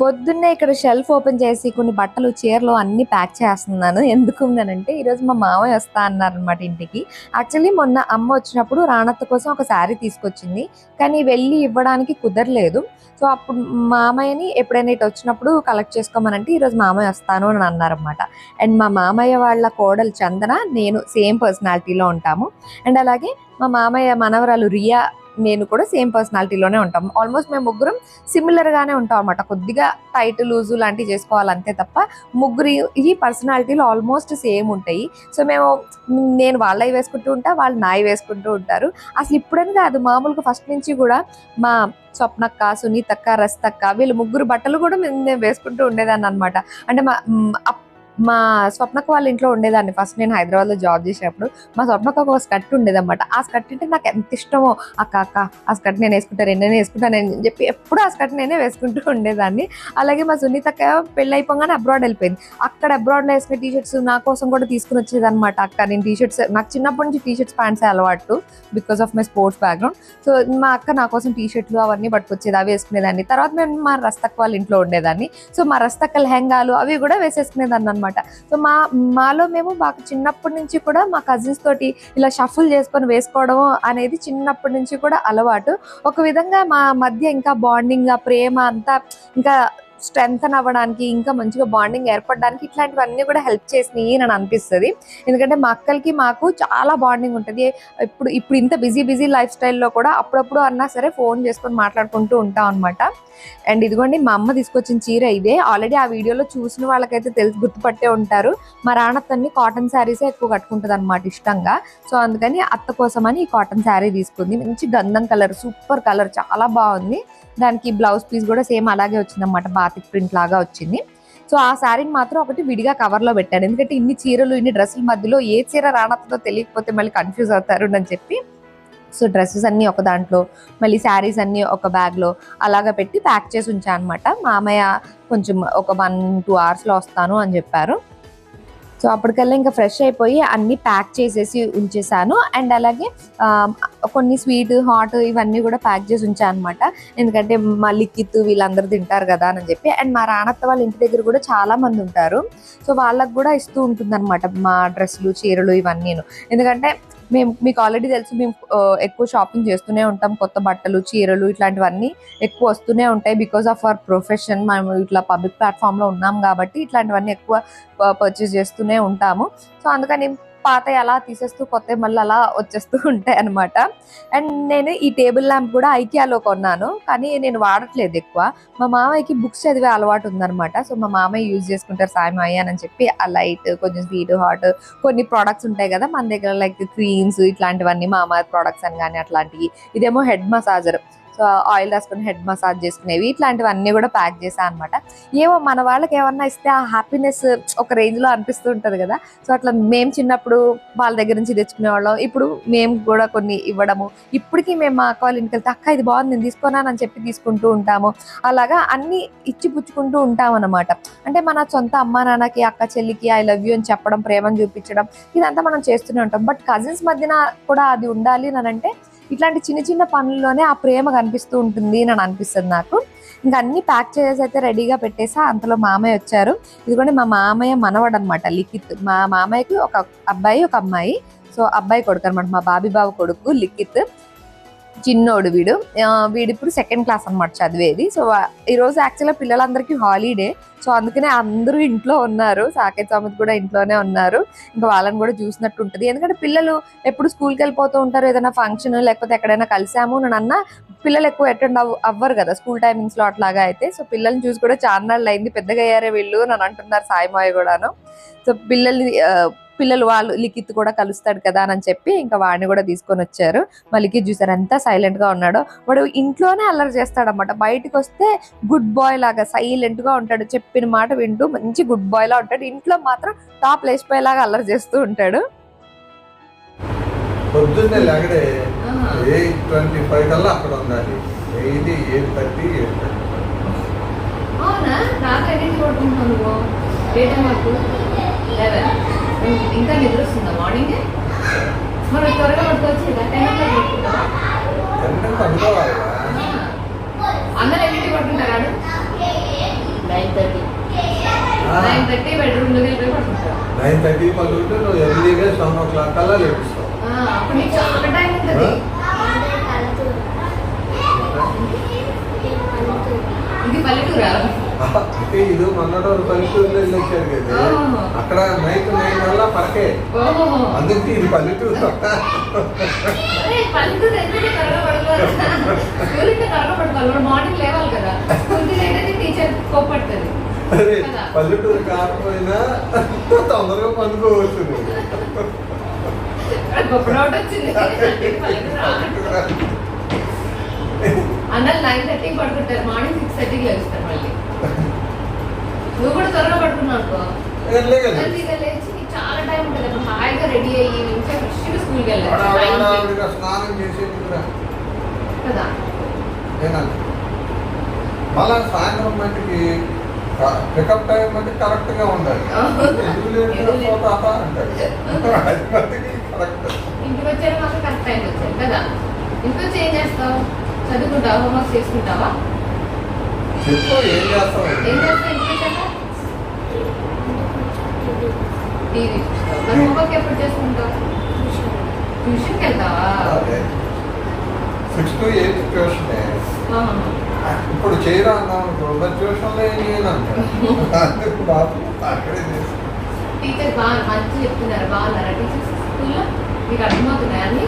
పొద్దున్నే ఇక్కడ shelf open చేసి కొన్ని బట్టలు చీరలు అన్ని ప్యాక్ చేస్తున్నాను. ఎందుకు అంటే ఈరోజు మా మామయ్య వస్తా అన్నారనమాట ఇంటికి. యాక్చువల్లీ మొన్న అమ్మ వచ్చినప్పుడు రాణత్త కోసం ఒక శారీ తీసుకొచ్చింది. కానీ వెళ్ళి ఇవ్వడానికి కుదరలేదు. సో అప్పుడు మామయ్యని ఎప్పుడైనా ఇటు వచ్చినప్పుడు కలెక్ట్ చేసుకోమనంటే ఈరోజు మామయ్య వస్తాను అని అన్నారనమాట అండ్ మా మామయ్య వాళ్ళ కోడలు చందన నేను సేమ్ పర్సనాలిటీలో ఉంటాము. అండ్ అలాగే మా మామయ్య మనవరాలు రియా నేను కూడా సేమ్ పర్సనాలిటీలోనే ఉంటాం. ఆల్మోస్ట్ మేము ముగ్గురం సిమిలర్ గానే ఉంటాం అనమాట కొద్దిగా టైట్ లూజు లాంటివి చేసుకోవాలంతే తప్ప ముగ్గురు ఈ పర్సనాలిటీలు ఆల్మోస్ట్ సేమ్ ఉంటాయి. సో మేము నేను వాళ్ళవి వేసుకుంటూ ఉంటా వాళ్ళు నాయి వేసుకుంటూ ఉంటారు. అసలు ఇప్పుడని కాదు మామూలుగా ఫస్ట్ నుంచి కూడా మా స్వప్నక్క సునీతక్క రస్తక్క వీళ్ళు ముగ్గురు బట్టలు కూడా మేము వేసుకుంటూ ఉండేదాన్ని అనమాట అంటే మా మా స్వప్నకు వాళ్ళ ఇంట్లో ఉండేదాన్ని. ఫస్ట్ నేను హైదరాబాద్లో జాబ్ చేసినప్పుడు మా స్వప్నకు ఒక స్కర్ట్ ఉండేదన్నమాట. ఆ స్కర్ట్ అంటే నాకు ఎంత ఇష్టమో అక్క అక్క ఆ స్కర్ట్ నేను వేసుకుంటాను నేను వేసుకుంటాను అని చెప్పి ఎప్పుడు ఆ స్కర్ట్ నేనే వేసుకుంటూ ఉండేదాన్ని. అలాగే మా సునీతక్క పెళ్ళి అయిపోగానే అబ్రాడ్ వెళ్ళిపోయింది. అక్కడ అబ్రాడ్లో వేసుకునే టీ షర్ట్స్ నా కోసం కూడా తీసుకుని వచ్చేది అనమాట అక్క. నేను టీషర్ట్స్ నాకు చిన్నప్పటి నుంచి టీషర్ట్స్ ప్యాంట్స్ అలవాటు because of my sports background so మా అక్క నా కోసం టీ షర్ట్లు అవన్నీ పట్టుకొచ్చేది అవి వేసుకునేదాన్ని. తర్వాత మేము మా రస్తక్ వాళ్ళ ఇంట్లో ఉండేదాన్ని. సో మా రస్తక్క లెహంగాలు అవి కూడా వేసేసుకునేదాన్ని అనమాట సో మా మాలో మేము మాకు చిన్నప్పటి నుంచి కూడా మా కజిన్స్ తోటి ఇలా షఫుల్ చేసుకొని వేసుకోవడం అనేది చిన్నప్పటి నుంచి కూడా అలవాటు. ఒక విధంగా మా మధ్య ఇంకా బాండింగ్ ఆ ప్రేమ అంతా ఇంకా స్ట్రెంగ్తన్ అవ్వడానికి ఇంకా మంచిగా బాండింగ్ ఏర్పడడానికి ఇట్లాంటివన్నీ కూడా హెల్ప్ చేసినాయి అని అనిపిస్తుంది. ఎందుకంటే మా అక్కలకి మాకు చాలా బాండింగ్ ఉంటుంది. ఇప్పుడు ఇప్పుడు ఇంత బిజీ బిజీ లైఫ్ స్టైల్లో కూడా అప్పుడప్పుడు అన్నా సరే ఫోన్ చేసుకొని మాట్లాడుకుంటూ ఉంటాం అనమాట అండ్ ఇదిగోండి మా అమ్మ తీసుకొచ్చిన చీర ఇదే. ఆల్రెడీ ఆ వీడియోలో చూసిన వాళ్ళకైతే తెలిసి గుర్తుపట్టే ఉంటారు. మా రాణత్తన్ని కాటన్ శారీసే ఎక్కువ కట్టుకుంటుంది అనమాట ఇష్టంగా. సో అందుకని అత్త కోసమని ఈ కాటన్ శారీ తీసుకుంది. మంచి గంధం కలర్ సూపర్ కలర్ చాలా బాగుంది. దానికి బ్లౌజ్ పీస్ కూడా సేమ్ అలాగే వచ్చింది అనమాట బాతిక్ ప్రింట్ లాగా వచ్చింది. సో ఆ శారీని మాత్రం ఒకటి విడిగా కవర్లో పెట్టాను ఎందుకంటే ఇన్ని చీరలు ఇన్ని డ్రెస్సుల మధ్యలో ఏ చీర రానత్తదో తెలియకపోతే మళ్ళీ కన్ఫ్యూజ్ అవుతారు అని చెప్పి. సో డ్రెస్సెస్ అన్నీ ఒక దాంట్లో మళ్ళీ శారీస్ అన్నీ ఒక బ్యాగ్లో అలాగ పెట్టి ప్యాక్ చేసి ఉంచాను అనమాట మామయ్య కొంచెం ఒక వన్ టూ అవర్స్లో వస్తాను అని చెప్పారు. సో అప్పటికల్లా ఇంకా ఫ్రెష్ అయిపోయి అన్ని ప్యాక్ చేసేసి ఉంచేసాను. అండ్ అలాగే కొన్ని స్వీట్ హాట్ ఇవన్నీ కూడా ప్యాక్ చేసి ఉంచాను అనమాట ఎందుకంటే మా లిక్కిత్ వీళ్ళందరూ తింటారు కదా అని చెప్పి. అండ్ మా రాణత్త వాళ్ళ ఇంటి దగ్గర కూడా చాలా మంది ఉంటారు. సో వాళ్ళకు కూడా ఇస్తూ ఉంటుంది అనమాట మా డ్రెస్సులు చీరలు ఇవన్నీ ఎందుకంటే మేము మీకు ఆల్రెడీ తెలుసు మేము ఎక్కువ షాపింగ్ చేస్తూనే ఉంటాం. కొత్త బట్టలు చీరలు ఇట్లాంటివన్నీ ఎక్కువ వస్తూనే ఉంటాయి బికాస్ ఆఫ్ అవర్ ప్రొఫెషన్ మనం ఇట్లా పబ్లిక్ ప్లాట్ఫామ్లో ఉన్నాం కాబట్టి ఇట్లాంటివన్నీ ఎక్కువ పర్చేస్ చేస్తూనే ఉంటాము. సో అందుకని పాత అలా తీసేస్తూ కొత్త మళ్ళీ అలా వచ్చేస్తూ ఉంటాయి అనమాట అండ్ నేను ఈ టేబుల్ ల్యాంప్ కూడా ఐకియాలో కొన్నాను. కానీ నేను వాడట్లేదు ఎక్కువ. మా మామయ్యకి బుక్స్ చదివే అలవాటు ఉందనమాట సో మా మామయ్య యూజ్ చేసుకుంటారు సాయం అయ్యానని చెప్పి ఆ లైట్ కొంచెం స్వీట్ హాట్ కొన్ని ప్రోడక్ట్స్ ఉంటాయి కదా మన దగ్గర లైక్ క్రీమ్స్ ఇట్లాంటివన్నీ మామ ప్రోడక్ట్స్ అని కానీ అట్లాంటివి. ఇదేమో హెడ్ మసాజర్. సో ఆయిల్ రాసుకొని హెడ్ మసాజ్ చేసుకునేవి ఇట్లాంటివన్నీ కూడా ప్యాక్ చేశాను అనమాట ఏమో మన వాళ్ళకి ఏమన్నా ఇస్తే ఆ హ్యాపీనెస్ ఒక రేంజ్లో అనిపిస్తూ ఉంటుంది కదా. సో అట్లా మేము చిన్నప్పుడు వాళ్ళ దగ్గర నుంచి తెచ్చుకునే వాళ్ళం ఇప్పుడు మేము కూడా కొన్ని ఇవ్వడము. ఇప్పటికీ మేము మా అక్క వాళ్ళ ఇంటికి వెళ్తే అక్క ఇది బాగుంది నేను తీసుకున్నానని చెప్పి తీసుకుంటూ ఉంటాము. అలాగా అన్ని ఇచ్చి పుచ్చుకుంటూ ఉంటాం అనమాట అంటే మన సొంత అమ్మా నాన్నకి అక్క చెల్లికి ఐ లవ్ యూ అని చెప్పడం ప్రేమను చూపించడం ఇదంతా మనం చేస్తూనే ఉంటాం. బట్ కజిన్స్ మధ్యన కూడా అది ఉండాలి అని అంటే ఇట్లాంటి చిన్న చిన్న పనుల్లోనే ఆ ప్రేమ కనిపిస్తూ ఉంటుంది అని అనిపిస్తుంది నాకు. ఇంకా అన్ని ప్యాక్ చేసేసి అయితే రెడీగా పెట్టేసి అంతలో మామయ్య వచ్చారు. ఇదిగోండి మా మామయ్య మనవడు అనమాట లిఖిత్. మా మామయ్యకి ఒక అబ్బాయి ఒక అమ్మాయి. సో అబ్బాయి కొడుకు అనమాట మా బాబీ బాబు కొడుకు లిఖిత్. చిన్నోడు వీడు. ఆ, వీడు ఇప్పుడు సెకండ్ క్లాస్ అనమాట చదివేది. సో ఈరోజు ఈ రోజు యాక్చువల్గా పిల్లలందరికీ హాలిడే సో అందుకనే అందరూ ఇంట్లో ఉన్నారు. సాకేత్ సామెత్ కూడా ఇంట్లోనే ఉన్నారు. ఇంకా వాళ్ళని కూడా చూసినట్టు ఉంటుంది. ఎందుకంటే పిల్లలు ఎప్పుడు స్కూల్కి వెళ్ళిపోతూ ఉంటారు. ఏదైనా ఫంక్షన్ లేకపోతే ఎక్కడైనా కలిసాము నన్ను అన్న పిల్లలు ఎక్కువ అటెండ్ అవ్వరు కదా. స్కూల్ టైమింగ్స్లో అట్లాగా అయితే. సో పిల్లల్ని చూసి కూడా చాలా నాళ్ళు అయింది. పెద్దగా అయ్యారే వీళ్ళు నన్ను అంటున్నారు సాయిమాయ కూడాను. సో పిల్లల్ని పిల్లలు వాళ్ళు లిఖిత్ కూడా కలుస్తాడు కదా అని చెప్పి ఇంకా వాడిని కూడా తీసుకొని వచ్చారు. మా లిఖిత్ చూసారు ఎంత సైలెంట్గా ఉన్నాడో. వాడు ఇంట్లోనే అల్లరి చేస్తాడన్నమాట. బయటకు వస్తే గుడ్ బాయ్ లాగా సైలెంట్గా ఉంటాడు. చెప్పిన మాట వింటూ మంచి గుడ్ బాయ్ లా ఉంటాడు. ఇంట్లో మాత్రం టాప్ లేచిపోయేలాగా అల్లరి చేస్తూ ఉంటాడు. పొద్దున్నే లేకడే ఎయిట్ ట్వంటీ ఫైవ్ కల్లా అక్కడ ఉండాలి. Daily eight thirty eight thirty. అవునా? ఏ టైం వరకు? లెవెన్ ఇంకా నిద్ర వస్తుందా మార్నింగ్ మరి త్వరగా పడుకోవచ్చు అందరు ఎన్నింటి నైన్ థర్టీ నైన్ థర్టీ వెళ్ళి నైన్ థర్టీ పడుకుంటే నువ్వు ఎర్లీగా సెవెన్ ఓ క్లాక్ లేపిస్తావు. అప్పుడు నీకు టైం ఉంటుంది. ఇది పల్లెటూరా? అంటే ఇది మొన్నటి పల్లెటూరులో వెళ్ళి వచ్చారు కదా. అక్కడ నైట్ నైన్ వల్ల పరకే. అందుకే ఇది పల్లెటూరు పల్లెటూరు మార్నింగ్ లేవాలి కదా. టీచర్ కోపడుతుంది కాకపోయినా తొందరగా పల్లెటూరు అన్నలు నైన్ థర్టీకి పడుకుంటారు. మార్నింగ్ సిక్స్ థర్టీకి లేస్తారు మళ్ళీ. నువ్వు కూడా త్వరగా పడుకున్నావు చాలా టైం ఉంటుంది. హాయిగా రెడీ అయ్యి మంచిగా ఫ్రెష్గా స్కూల్కి వెళ్ళాలి. స్నానం చేసేదిరా కదా. మళ్ళా సాయంత్రం మట్టికి పికప్ టైం మట్టి కరెక్ట్గా ఉండాలి. ఇంటికి వచ్చారు మాత్రం కరెక్ట్ టైం వచ్చారు కదా. వచ్చి ఏం చేస్తావు? చదువుకుంటావా? హోంవర్క్ చేసుకుంటావా చెప్పు ఏం చేస్తావు ఏం చేస్తావు ఇంటికి వచ్చాక టీవీ చూస్తావు? మరి హోంవర్క్ ఎప్పుడు చేసుకుంటావు? ట్యూషన్కి వెళ్తావా? అదే. సిక్స్ టు ఎయిత్ ట్యూషన్ ఆహా. ఇప్పుడు చేయరా అన్నాం? అనుకో మరి ట్యూషన్లో ఏం చేయను బాబు అక్కడే టీచర్ బాగా మంచి చెప్తున్నారు. బాగున్నారా? టీచర్స్ స్కూల్లో మీకు అర్థమవుతున్నాయా అన్ని?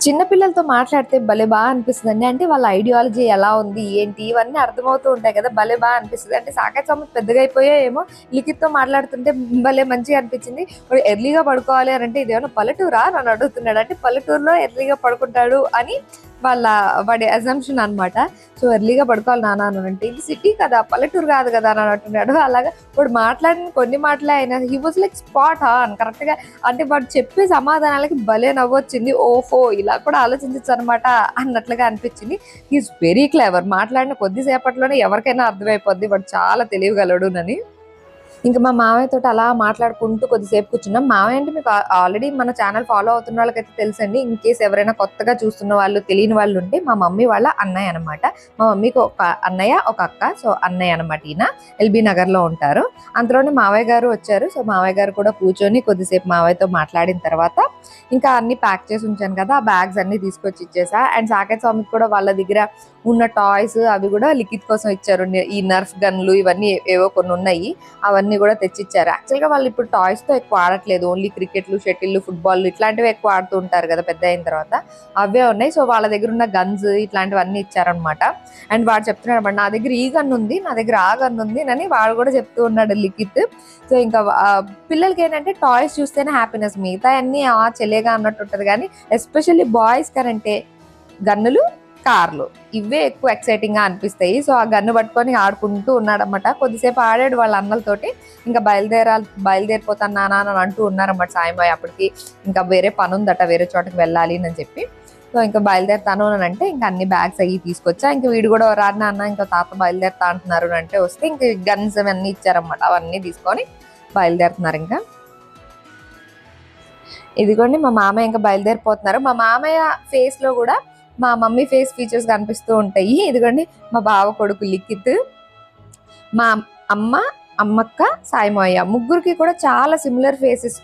చిన్నపిల్లలతో మాట్లాడితే భలే బాగా అనిపిస్తుంది అండి అంటే వాళ్ళ ఐడియాలజీ ఎలా ఉంది ఏంటి ఇవన్నీ అర్థమవుతూ ఉంటాయి కదా భలే బాగా అనిపిస్తుంది. అంటే సాకేత్ స్వామి పెద్దగా అయిపోయాయేమో లిఖిత్తో మాట్లాడుతుంటే భలే మంచిగా అనిపించింది. వాడు ఎర్లీగా పడుకోవాలి అని అంటే ఇదేమన్నా పల్లెటూరా? నన్ను అడుగుతున్నాడు. అంటే పల్లెటూరులో ఎర్లీగా పడుకుంటాడు అని వాళ్ళ వాడి అజంప్షన్ అనమాట సో ఎర్లీగా పడుకోవాలి నాన్న అని అంటే ఇది సిటీ కదా పల్లెటూరు కాదు కదా అని అంటున్నాడు అలాగా వాడు మాట్లాడిన కొన్ని మాటలే అయినా హీ వాజ్ లైక్ స్పాట్ అని కరెక్ట్గా అంటే వాడు చెప్పే సమాధానాలకి భలే నవ్వొచ్చింది. ఓహో ఇలా కూడా ఆలోచించచ్చు అనమాట అన్నట్లుగా అనిపించింది. హీస్ వెరీ క్లేవర్ మాట్లాడిన కొద్దిసేపట్లోనే ఎవరికైనా అర్థమైపోద్ది. వాడు చాలా తెలియగలడు అని ఇంకా మా మామయ్య తోటి అలా మాట్లాడుకుంటూ కొద్దిసేపు కూర్చున్నాం. మామయ్య అంటే మీకు ఆల్రెడీ మన ఛానల్ ఫాలో అవుతున్న వాళ్ళకైతే తెలుసండి. ఇన్ కేస్ ఎవరైనా కొత్తగా చూస్తున్న వాళ్ళు తెలియని వాళ్ళు ఉంటే మా మమ్మీ వాళ్ళ అన్నయ్య అనమాట మా మమ్మీకి ఒక అన్నయ్య ఒక అక్క సో అన్నయ్య అనమాట ఈయన. ఎల్బీ నగర్లో ఉంటారు. అంతలోనే మావయ్య గారు వచ్చారు. సో మావయ్య గారు కూడా కూర్చొని కొద్దిసేపు మావయ్యతో మాట్లాడిన తర్వాత ఇంకా అన్ని ప్యాక్ చేసి ఉంచాను కదా ఆ బ్యాగ్స్ అన్ని తీసుకొచ్చి ఇచ్చేసా. అండ్ సాకేత్ స్వామికి కూడా వాళ్ళ దగ్గర ఉన్న టాయ్స్ అవి కూడా లిఖిత్ కోసం ఇచ్చారు. ఈ నర్ఫ్ గన్లు ఇవన్నీ ఏవో కొన్ని ఉన్నాయి. అవన్నీ కూడా తెచ్చిచ్చారు. యాక్చువల్గా వాళ్ళు ఇప్పుడు టాయ్స్తో తో ఎక్కువ ఆడట్లేదు. ఓన్లీ క్రికెట్లు షటిల్ ఫుట్బాల్ ఇట్లాంటివి ఎక్కువ ఆడుతూ ఉంటారు కదా పెద్ద అయిన తర్వాత. అవే ఉన్నాయి. సో వాళ్ళ దగ్గర ఉన్న గన్స్ ఇట్లాంటివన్నీ ఇచ్చారనమాట అండ్ వాడు చెప్తున్నాడు అనమాట నా దగ్గర ఈ గన్ ఉంది నా దగ్గర ఆ గన్ ఉంది అని వాడు కూడా చెప్తూ ఉన్నాడు లిఖిత్. సో ఇంకా పిల్లలకి ఏంటంటే టాయ్స్ చూస్తేనే హ్యాపీనెస్ మిగతా అన్నీ ఆ చెలేగా అన్నట్టు ఉంటుంది. కానీ ఎస్పెషల్లీ బాయ్స్ కరంటే గన్నులు కార్లు. ఇవే ఎక్కువ ఎక్సైటింగ్గా అనిపిస్తాయి. సో ఆ గన్ను పట్టుకొని ఆడుకుంటూ ఉన్నాడనమాట కొద్దిసేపు ఆడాడు వాళ్ళ అన్నలతోటి. ఇంకా బయలుదేరాలి బయలుదేరిపోతాను నాన్న అని అంటూ ఉన్నారన్నమాట సాయమయ్య అప్పటికి. ఇంకా వేరే పని ఉందట వేరే చోటకి వెళ్ళాలి అని చెప్పి. సో ఇంకా బయలుదేరుతాను అని అంటే ఇంకా అన్ని బ్యాగ్స్ అవి తీసుకొచ్చా. ఇంకా వీడు కూడా రాను నాన్న ఇంకా తాత బయలుదేరుతా అంటున్నారు అంటే వస్తే ఇంకా గన్స్ అవన్నీ ఇచ్చారన్నమాట. అవన్నీ తీసుకొని బయలుదేరుతున్నారు ఇంకా. ఇదిగోండి మా మామయ్య ఇంకా బయలుదేరిపోతున్నారు. మా మామయ్య ఫేస్లో కూడా మా మమ్మీ ఫేస్ ఫీచర్స్ కనిపిస్తూ ఉంటాయి. ఇదిగోండి మా బావ కొడుకు లిఖిత్ మా అమ్మ అమ్మక్క సాయిమయ్య ముగ్గురికి కూడా చాలా సిమిలర్ ఫేసెస్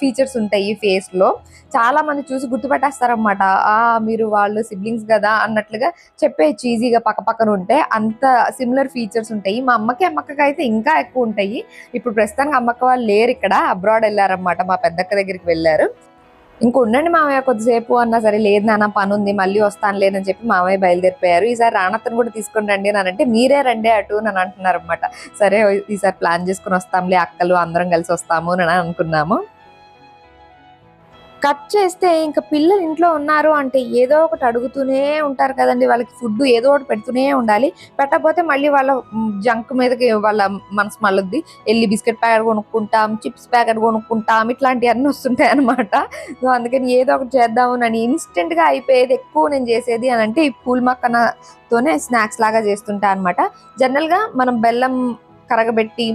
ఫీచర్స్ ఉంటాయి ఈ ఫేస్లో. చాలా మంది చూసి గుర్తుపెట్టేస్తారనమాట ఆ మీరు వాళ్ళు సిబ్లింగ్స్ కదా అన్నట్లుగా చెప్పేయచ్చు ఈజీగా పక్క పక్కన ఉంటే అంత సిమిలర్ ఫీచర్స్ ఉంటాయి. మా అమ్మకి అమ్మక్కకి అయితే ఇంకా ఎక్కువ ఉంటాయి. ఇప్పుడు ప్రస్తుతానికి అమ్మక్క వాళ్ళు లేరు ఇక్కడ. అబ్రాడ్ వెళ్ళారనమాట మా పెద్దక్క దగ్గరికి వెళ్ళారు. ఇంక ఉండండి మామయ్య కొద్దిసేపు అన్నా సరే లేదు నాన్న పని ఉంది మళ్ళీ వస్తాను లేదని చెప్పి మామయ్య బయలుదేరిపోయారు. ఈసారి రానత్తను కూడా తీసుకొని రండి అని అంటే మీరే రండి అటు అని అంటున్నారు అనమాట సరే ఈసారి ప్లాన్ చేసుకుని వస్తాంలే అక్కలు అందరం కలిసి వస్తాము అని అనుకున్నాము. కట్ చేస్తే ఇంకా పిల్లలు ఇంట్లో ఉన్నారు అంటే ఏదో ఒకటి అడుగుతూనే ఉంటారు కదండి. వాళ్ళకి ఫుడ్ ఏదో ఒకటి పెడుతూనే ఉండాలి. పెట్టకపోతే మళ్ళీ వాళ్ళ జంక్ మీదకి వాళ్ళ మనసు మళ్ళొద్ది. వెళ్ళి బిస్కెట్ ప్యాకెట్ కొనుక్కుంటాం చిప్స్ ప్యాకెట్ కొనుక్కుంటాం ఇట్లాంటివన్నీ వస్తుంటాయి అనమాట సో అందుకని ఏదో ఒకటి చేద్దాము అని ఇన్స్టెంట్గా అయిపోయేది ఎక్కువ నేను చేసేది అని అంటే ఈ పూల్ మక్కనతోనే స్నాక్స్ లాగా చేస్తుంటా అనమాట జనరల్గా మనం బెల్లం కరగబెట్టి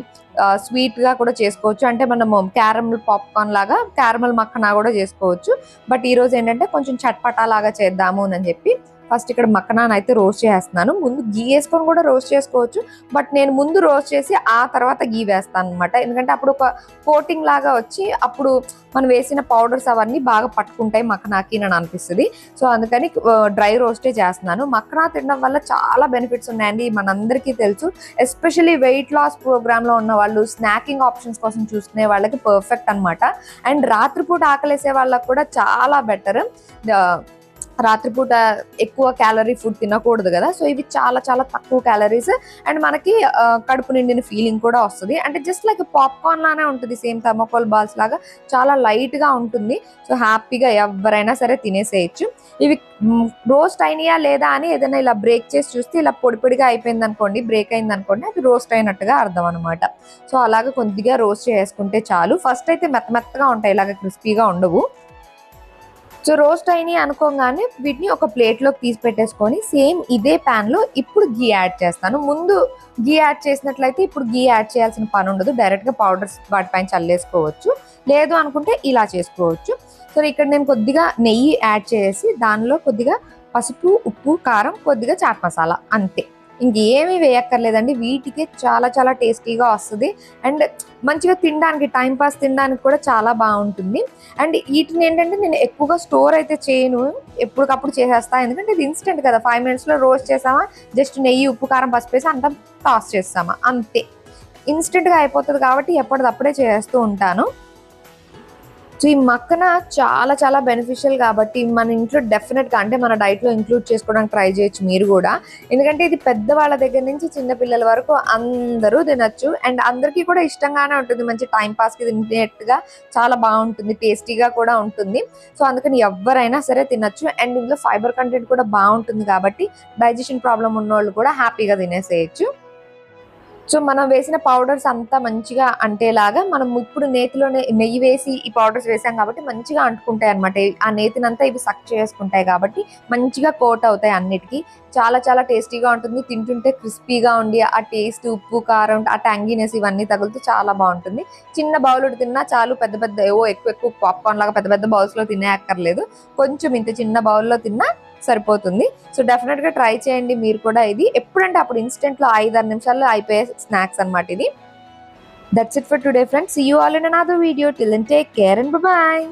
స్వీట్గా కూడా చేసుకోవచ్చు. అంటే మనము క్యారమల్ పాప్కార్న్ లాగా క్యారమల్ మక్కన కూడా చేసుకోవచ్చు. బట్ ఈ రోజు ఏంటంటే కొంచెం చట్పటా లాగా చేద్దాము అని చెప్పి ఫస్ట్ ఇక్కడ మక్కనాన్ని అయితే రోస్ట్ చేస్తున్నాను. ముందు గీ వేసుకొని కూడా రోస్ట్ చేసుకోవచ్చు. బట్ నేను ముందు రోస్ట్ చేసి ఆ తర్వాత గీ వేస్తాను అనమాట ఎందుకంటే అప్పుడు ఒక కోటింగ్ లాగా వచ్చి అప్పుడు మనం వేసిన పౌడర్స్ అవన్నీ బాగా పట్టుకుంటాయి మక్కనాకి అని అనిపిస్తుంది. సో అందుకని డ్రై రోస్టే చేస్తున్నాను. మక్కనా తినడం వల్ల చాలా బెనిఫిట్స్ ఉన్నాయండి. మనందరికీ తెలుసు. ఎస్పెషల్లీ వెయిట్ లాస్ ప్రోగ్రాంలో ఉన్న వాళ్ళు స్నాకింగ్ ఆప్షన్స్ కోసం చూసుకునే వాళ్ళకి పర్ఫెక్ట్ అనమాట అండ్ రాత్రిపూట ఆకలేసే వాళ్ళకి కూడా చాలా బెటర్ రాత్రిపూట ఎక్కువ క్యాలరీ ఫుడ్ తినకూడదు కదా. సో ఇవి చాలా చాలా తక్కువ క్యాలరీస్ అండ్ మనకి కడుపు నిండిన ఫీలింగ్ కూడా వస్తుంది. అంటే జస్ట్ లైక్ పాప్కార్న్ లానే ఉంటుంది సేమ్ థర్మోకోల్ బాల్స్ లాగా. చాలా లైట్గా ఉంటుంది. సో హ్యాపీగా ఎవరైనా సరే తినేసేయచ్చు. ఇవి రోస్ట్ అయినాయా లేదా అని ఏదైనా ఇలా బ్రేక్ చేసి చూస్తే ఇలా పొడి పొడిగా అయిపోయింది అనుకోండి బ్రేక్ అయింది అనుకోండి అది రోస్ట్ అయినట్టుగా అర్థం అనమాట సో అలాగే కొద్దిగా రోస్ట్ చేసుకుంటే చాలు. ఫస్ట్ అయితే మెత్త మెత్తగా ఉంటాయి ఇలాగ క్రిస్పీగా ఉండవు. సో రోస్ట్ అయినాయి అనుకోగానే వీటిని ఒక ప్లేట్లోకి తీసి పెట్టేసుకొని సేమ్ ఇదే ప్యాన్లో ఇప్పుడు గీ యాడ్ చేస్తాను. ముందు గీ యాడ్ చేసినట్లయితే ఇప్పుడు గీ యాడ్ చేయాల్సిన పని ఉండదు. డైరెక్ట్గా పౌడర్స్ వాటిపైన చల్లేసుకోవచ్చు. లేదు అనుకుంటే ఇలా చేసుకోవచ్చు. సో ఇక్కడ నేను కొద్దిగా నెయ్యి యాడ్ చేసి దానిలో కొద్దిగా పసుపు ఉప్పు కారం కొద్దిగా చాట్ మసాలా అంతే. ఇంకేమీ వేయక్కర్లేదండి. వీటికి చాలా చాలా టేస్టీగా వస్తుంది. అండ్ మంచిగా తినడానికి టైం పాస్ తినడానికి కూడా చాలా బాగుంటుంది. అండ్ వీటిని ఏంటంటే నేను ఎక్కువగా స్టోర్ అయితే చేయను. ఎప్పటికప్పుడు చేసేస్తా. ఎందుకంటే ఇది ఇన్స్టెంట్ కదా. ఫైవ్ మినిట్స్లో రోస్ట్ చేసామా జస్ట్ నెయ్యి ఉప్పు కారం పసుపు వేసి అంతా టాస్ చేస్తామా. అంతే. ఇన్స్టెంట్గా అయిపోతుంది కాబట్టి ఎప్పటిదప్పుడే చేస్తూ ఉంటాను. సో ఈ మక్కన చాలా చాలా బెనిఫిషియల్ కాబట్టి మన ఇంట్లో డెఫినెట్గా అంటే మన డైట్లో ఇంక్లూడ్ చేసుకోవడానికి ట్రై చేయొచ్చు మీరు కూడా. ఎందుకంటే ఇది పెద్దవాళ్ళ దగ్గర నుంచి చిన్న పిల్లల వరకు అందరూ తినొచ్చు. అండ్ అందరికీ కూడా ఇష్టంగానే ఉంటుంది. మంచి టైంపాస్కి తినేట్టుగా చాలా బాగుంటుంది. టేస్టీగా కూడా ఉంటుంది. సో అందుకని ఎవరైనా సరే తినచ్చు. అండ్ ఇందులో ఫైబర్ కంటెంట్ కూడా బాగుంటుంది కాబట్టి డైజెషన్ ప్రాబ్లం ఉన్న వాళ్ళు కూడా హ్యాపీగా తినేసేయచ్చు. సో మనం వేసిన పౌడర్స్ అంతా మంచిగా అంటేలాగా మనం ఇప్పుడు నేతిలోనే నెయ్యి వేసి ఈ పౌడర్స్ వేసాం కాబట్టి మంచిగా అంటుకుంటాయి అనమాట ఆ నేతినంతా ఇవి సక్ చేసుకుంటాయి కాబట్టి మంచిగా కోట్ అవుతాయి అన్నిటికీ. చాలా చాలా టేస్టీగా ఉంటుంది. తింటుంటే క్రిస్పీగా ఉండి ఆ టేస్ట్ ఉప్పు కారం ఆ ట్యాంగీనెస్ ఇవన్నీ తగులుతూ చాలా బాగుంటుంది. చిన్న బౌల్ తిన్నా చాలు పెద్ద పెద్ద ఏవో ఎక్కువ ఎక్కువ పాప్కార్న్ లాగా పెద్ద పెద్ద బౌల్స్లో తినే అక్కర్లేదు. కొంచెం ఇంత చిన్న బౌల్లో తిన్నా సరిపోతుంది. సో డెఫినెట్గా ట్రై చేయండి మీరు కూడా ఇది. ఎప్పుడంటే అప్పుడు ఇన్స్టెంట్లో ఐదు ఆరు నిమిషాల్లో అయిపోయే స్నాక్స్ అన్నమాట ఇది. That's it for today friends you all in another video till and take care and bye